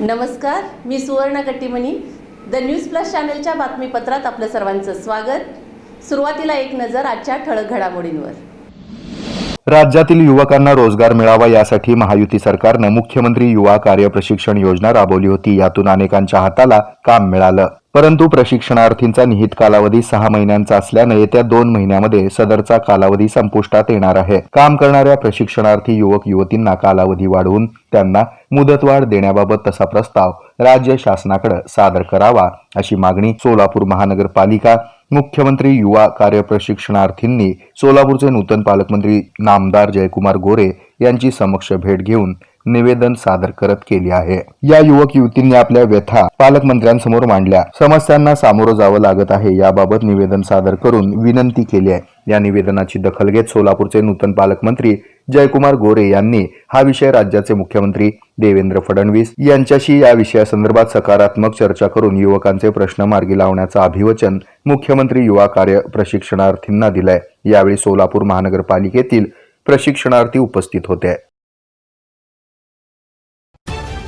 नमस्कार मी सुवर्ण Kattimani. The news plus चॅनलच्या बातमीपत्रात आपलं सर्वांचं स्वागत. सुरुवातीला एक नजर आजच्या ठळक घडामोडींवर. राज्यातील युवकांना रोजगार मिळावा यासाठी महायुती सरकारनं मुख्यमंत्री युवा कार्य प्रशिक्षण योजना राबवली होती. यातून अनेकांच्या हाताला काम मिळालं. परंतु प्रशिक्षणार्थींचा निहित कालावधी सहा महिन्यांचा असल्यानं येत्या दोन महिन्यामध्ये सदरचा कालावधी संपुष्टात येणार आहे. काम करणाऱ्या प्रशिक्षणार्थी युवक युवतींना कालावधी वाढवून त्यांना मुदतवाढ देण्याबाबत तसा प्रस्ताव राज्य शासनाकडे सादर करावा अशी मागणी सोलापूर महानगरपालिका मुख्यमंत्री युवा कार्य प्रशिक्षणार्थींनी सोलापूरचे नूतन पालकमंत्री नामदार जयकुमार गोरे यांची समक्ष भेट घेऊन निवेदन सादर करत केली आहे. या युवक युवतींनी आपल्या व्यथा पालकमंत्र्यांसमोर मांडल्या. समस्यांना सामोरं जावं लागत आहे याबाबत निवेदन सादर करून विनंती केली आहे. या निवेदनाची दखल घेत सोलापूरचे नूतन पालकमंत्री जयकुमार गोरे यांनी हा विषय राज्याचे मुख्यमंत्री देवेंद्र फडणवीस यांच्याशी या विषयासंदर्भात सकारात्मक चर्चा करून युवकांचे प्रश्न मार्गी लावण्याचं अभिवचन मुख्यमंत्री युवा कार्य प्रशिक्षणार्थींना दिलंय. यावेळी सोलापूर महानगरपालिकेतील प्रशिक्षणार्थी उपस्थित होते.